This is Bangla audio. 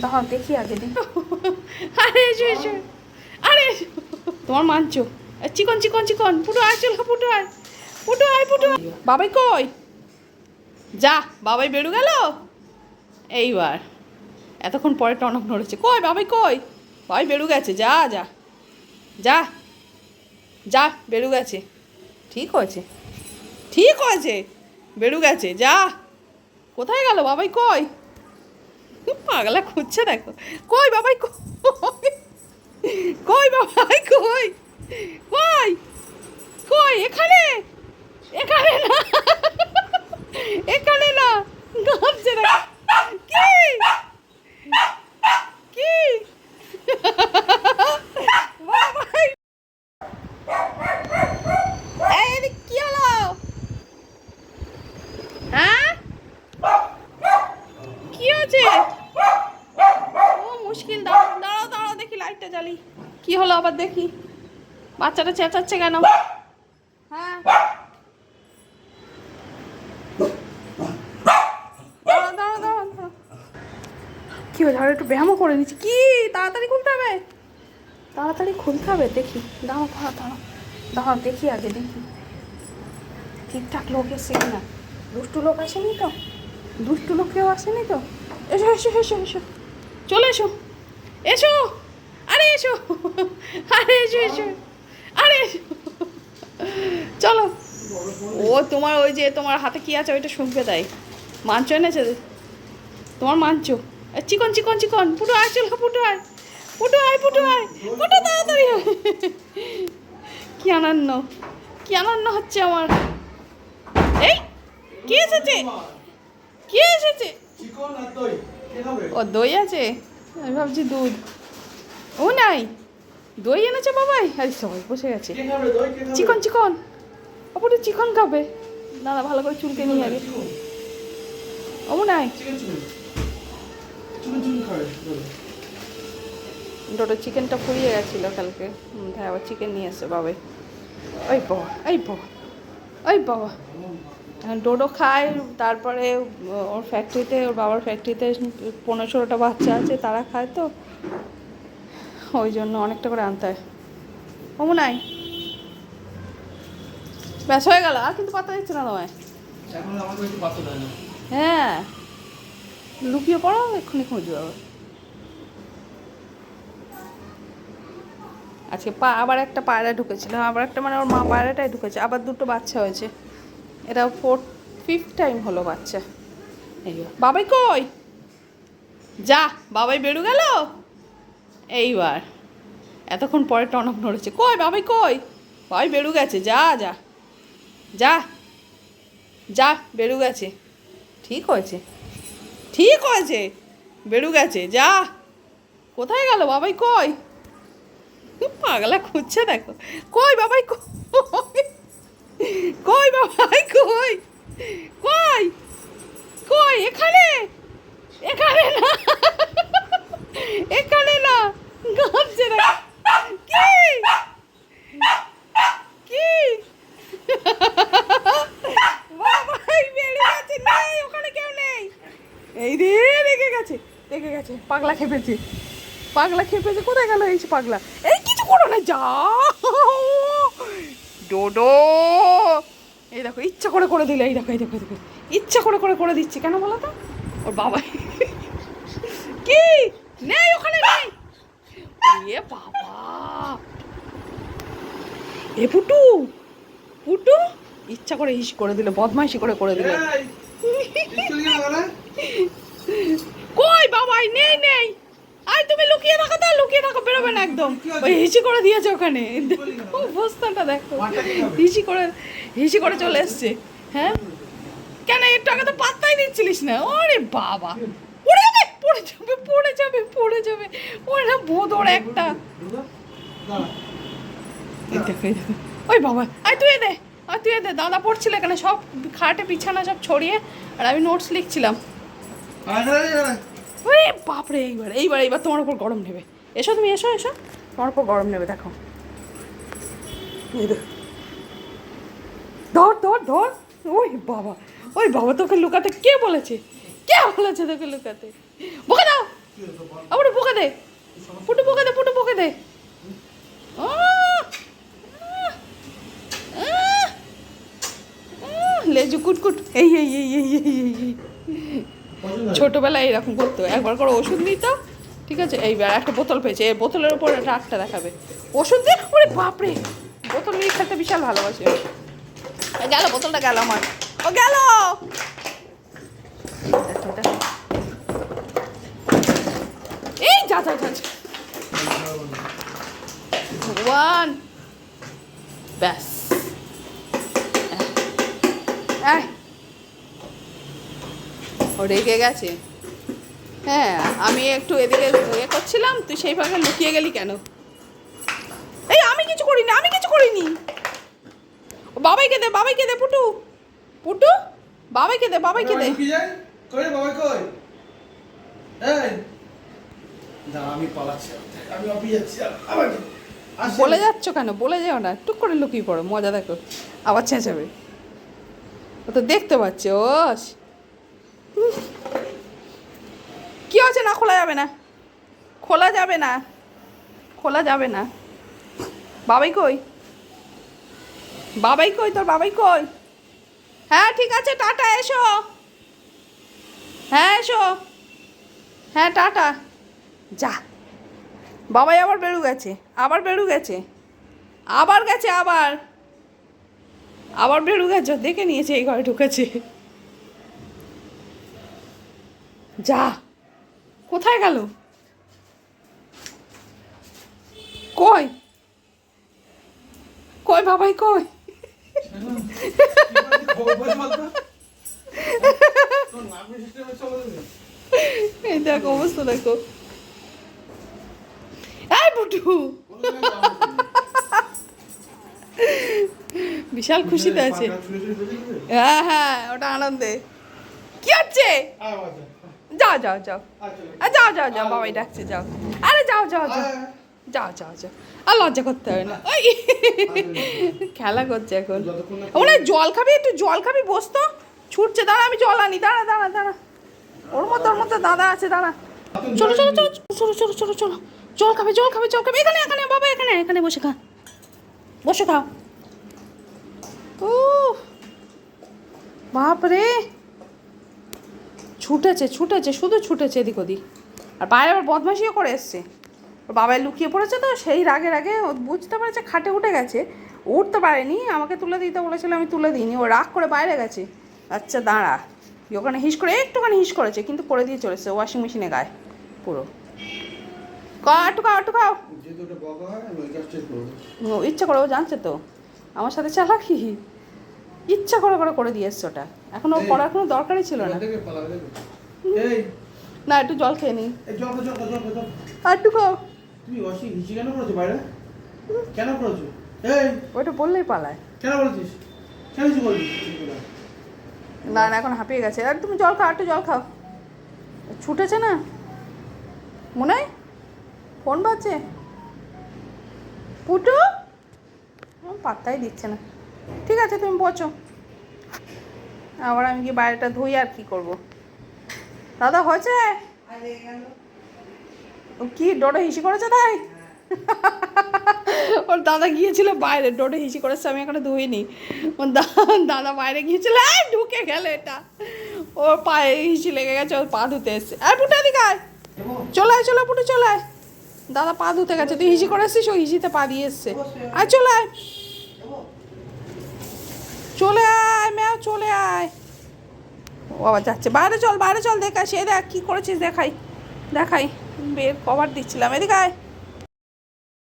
দাঁড়াও দেখি আগে দিন আরে, এসো এসো। আরে, এসো। তোমার মানছো? চিকন চিকন চিকন। পুটো, আয়, চলো, পুটো, আয়। পুটো আয়, পুটো। বাবাই কই? যা, বাবাই বেরু গেল? এইবার। এতক্ষণ পরে টনক নড়েছে কই, বাবাই কই? বাবাই বেরু গেছে। যা যা। যা। যা, বেরু গেছে। ঠিক হয়েছে। ঠিক হয়েছে। বেরু গেছে। যা। কোথায় গেল? বাবাই কই? পাগলা খুঁজছে দেখো। কই বাবাই কই? বাবাই কই কই এখানে এখানে না এখানে না গামছে না কি কি বাবাই এই এদিক কি হলো হ্যাঁ কি হয়েছে ও মুশকিল দাঁড়াও দাঁড়াও দাঁড়াও দেখি লাইটটা জ্বালি কি হলো আবার দেখি। বাচ্চাটা চেঁচাচ্ছে কেন? হ্যাঁ। কি একটু ব্যায়ামও করে নিচ্ছি। কি? তাড়াতাড়ি খুলতে হবে? তাড়াতাড়ি খুলতে হবে? দেখি। দাঁড়াও দাঁড়াও দাঁড়াও। দাঁড়াও, দেখি আগে, দেখি। ঠিকঠাক লোক এসছে কিনা দুষ্টু লোক আসেনি তো? দুষ্টু লোক কেউ আসেনি তো? এসো এসো এসো এসো। চলে এসো। এসো! এসো। আরে এসো এসো। আরে এসো। চলো। ও তোমার ওই যে তোমার হাতে কি আছে ওইটা শুনবে তাই। মাঞ্চ এনেছে তোমার মাঞ্চ। চিকন চিকন চিকন। পুটো আয় চলো পুটো আয়। পুটো আয় পুটো আয়। পুটো তাড়াতাড়ি। কি আনন্দ। কি আনন্দ হচ্ছে আমার। এই কে এসেছে? কে এসেছে? ও দই আছে। আমি ভাবছি দুধ। ও নাই। দই এনেছে বাবাই? আরে সবাই বসে গেছে। চিকন চিকন। অপরটা চিকন খাবে। দাদা ভালো করে চুলকে নিয়ে আগে। ও নাই। ডোটো চিকেনটা ফুরিয়ে গেছিল কালকে। তাই আবার চিকেন নিয়ে এসছে বাবাই। ওই বাবা এই বাবা ওই বাবা। ডোডো খায় তারপরে ওর ফ্যাক্টরিতে ওর বাবার ফ্যাক্টরিতে পনেরো ষোলোটা বাচ্চা আছে তারা খায় তো। ওই জন্য অনেকটা করে আনতে হয়। অমু নাই? ব্যাস হয়ে গেল আর কিন্তু পাতা দিচ্ছে না তোমায়। হ্যাঁ। লুকিয়ে পড়ো এক্ষুনি খুঁজবে আবার। আজকে পা আবার একটা পায়রা ঢুকেছিল আবার একটা মানে ওর মা পায়রাটাই ঢুকেছে আবার দুটো বাচ্চা হয়েছে। এটা ফোর্থ ফিফথ টাইম হলো বাচ্চা। এই বাবাই কই? যা বাবাই বেরু গেল? এইবার। এতক্ষণ পরে টনক নড়েছে। কই বাবাই কই? বাবাই বেরু গেছে। যা যা। যা। যা বেরু গেছে। ঠিক হয়েছে। ঠিক হয়েছে। বেরু গেছে। যা। কোথায় গেল বাবাই, কই? পাগলা খুঁজছে দেখো। কই বাবাই কই বাবাই, কই? কই? কই, এখানে? এখানে না এখানে না গামছে না কি কি বাবাই বেরিয়ে গেছে নেই ওখানে কেউ নেই এই রে রেগে গেছে রেগে গেছে পাগলা খেপেছে পাগলা খেপেছে কোথায় গেল এই পাগলা এই কিছু করো না যা ডোডো এই দেখো ইচ্ছা করে করে দিলে এই দেখো এই দেখো দেখো ইচ্ছা করে করে করে দিচ্ছে কেন বলো তো ওর বাবা কি নেই ওখানে নেই এ বাবা এ পুটু পুটু ইচ্ছা করে ইস করে দিল বদমাইশি করে করে দিল কই বাবাই নেই নেই। আই তুমি লুকিয়ে থাকো তো, লুকিয়ে থাকো বেরোবে না একদম। ওই হিসি করে দিয়েছে ওখানে। অবস্থাটা দেখো। হিসি করে হিসি করে চলে এসছে। হ্যাঁ? কেন একটু আগে তো পাত্তাই দিচ্ছিলিস না? ওরে বাবা। পড়ে যাবে পড়ে যাবে পড়ে যাবে পড়ে যাবে। ওরে না বোধর একটা। ওই বাবা, আয় তুই দে আর তুই দে। দাদা পড়ছিল এখানে, সব খাটে বিছানা সব ছড়িয়ে, আর আমি নোটস লিখছিলাম। ওরে বাপরে, এইবার এইবার এইবার তোমার উপর গরম নেবে। এসো তুমি, এসো এসো। তোমার উপর গরম নেবে, দেখো। ধর ধর ধর। ওই বাবা ওই বাবা, তোকে লুকাতে কে বলেছে? কে বলেছে তোকে লুকাতে? বকে দাও। আবার পোকে দে। পুটু পোকে দে পুটু পোকে দে! লেজু কুটকুট। এই এই এই এই এই এই? ছোটবেলায় এরকম করতো একবার করে ওষুধ নিত ঠিক আছে? এইবার একটা বোতল পেয়েছে। এই বোতলের উপর একটা আটটা দেখাবে। ওষুধ দিয়ে ওরে বাপরে! বোতল নিয়ে খেতে বিশাল ভালোবাসে। গেল, বোতলটা গেল আমার। ও গেল। এই যা যা যা। ভগবান! ব্যাস। ও রেগে গেছে হ্যাঁ আমি একটু এদিকে এ করছিলাম তুই সেই ভাগে লুকিয়ে গেলি কেন এই আমি কিছু করিনি আমি কিছু করিনি ও বাবাইকে দে বাবাইকে দে পুটু পুটু বাবাইকে দে বাবাইকে দে লুকিয়ে যাই? কই? এই! আমি পালাচ্ছি। আমি অফিস যাচ্ছি। আবার বলে যাচ্ছ কেন বলে যাও না টুক করে লুকিয়ে পড়ো মজা দেখো আবার চেঁচাবে ও তো দেখতে পাচ্ছে ও কি আছে না, খোলা যাবে না। খোলা যাবে না। খোলা যাবে না। বাবাই কই? বাবাই কই তোর? বাবাই কই? হ্যাঁ ঠিক আছে, টাটা, এসো। হ্যাঁ এসো। হ্যাঁ টাটা। যা। বাবাই আবার বেরু গেছে। আবার বেরু গেছে। আবার গেছে, আবার। আবার বেরু গেছে, দেখে নিয়েছে এই ঘরে ঢুকেছে। যা কোথায় গেল কই কই বাবাই, কই? এই দেখো, অবস্থা দেখো? বিশাল খুশিতে আছে? হ্যাঁ হ্যাঁ ওটা আনন্দে কি হচ্ছে। যাও যাও যাও। আয় চলে। আ, যাও যাও যাও বাবাই ডাকছে যাও। আরে যাও যাও যাও। যাও যাও যাও। আর লজ্জা করতে হবে না। ওই। খেলা করছে এখন। ওরা জল খাবি একটু জল খাবি বসতো ছুটছে দাঁড়া আমি জল আনি। দাঁড়া দাঁড়া দাঁড়া। ওর মতো ওর মতো দাদা আছে দাঁড়া। চলো চলো চলো চলো চলো চলো চলো। জল খাবে জল খাবে জল খাবে। এখানে এখানে বাবা এখানে এখানে বসে খা। বসে খাও। ও বাপরে। ছুটেছে ছুটেছে শুধু ছুটেছে এদিক ওদিক। আর বাইরে আবার বদমাশিও করে এসছে। ওর বাবাই লুকিয়ে পড়েছে তো সেই রাগে রাগে ও বুঝতে পেরেছে খাটে উঠে গেছে। উঠতে পারেনি আমাকে তুলে দিতে বলেছিল আমি তুলে দিইনি। ও রাগ করে বাইরে গেছে। আচ্ছা দাঁড়া। ওখানে হিস করে একটুখানি হিস করেছে কিন্তু করে দিয়ে চলেছে ওয়াশিং মেশিনে গায়ে পুরো। একটু খাও একটু খাও। ইচ্ছা করে ও জানছে তো। আমার সাথে চালাকি? ইচ্ছা করে করে করে দিয়ে এসছে ওটা। এখন ও। করার কোনো দরকারই ছিল না। না একটু জল খেয়ে জল। আর একটু খাও। তুমি ওয়াশিং নিচে কেন করেছ বাইরে? কেন করেছ? এই। ওইটা বললেই পালায়। কেন বলেছিস? কেন কিছু বলবি? না না এখন হাঁপিয়ে গেছে। আর তুমি জল খাও একটু জল খাও। ছুটেছে না? মনে হয়? ফোন বাজছে? পুটু? পাত্তাই দিচ্ছে না। ঠিক আছে, তুমি বচো আবার আমি কি বাইরেটা ধুই আর কি করব। দাদা, হয়েছে? কি, ডোডো হিসি করেছে তাই? ওর দাদা গিয়েছিল বাইরে, ডোডো হিসি করেছে, আমি এখনও ধুইনি। ওর দাদা বাইরে গিয়েছিল ঢুকে গেল এটা। ওর পায়ে হিসি লেগে গেছে, ওর পা ধুতে এসছে। আর পুটে দিকে চলে আয়, চলে পুটু, চলে দাদা পা ধুতে গেছে, তুই হিসি করে ও হিসিতে পা দিয়ে এসছে। আর চলে আয়। চলে আয়, ম্যাও চলে আয়। ও আবার যাচ্ছে। বাইরে চল বাইরে চল দেখা সে দেখ কী করেছিস, দেখাই। দেখাই। বের কভার দিচ্ছিলাম। এদিকে আয়।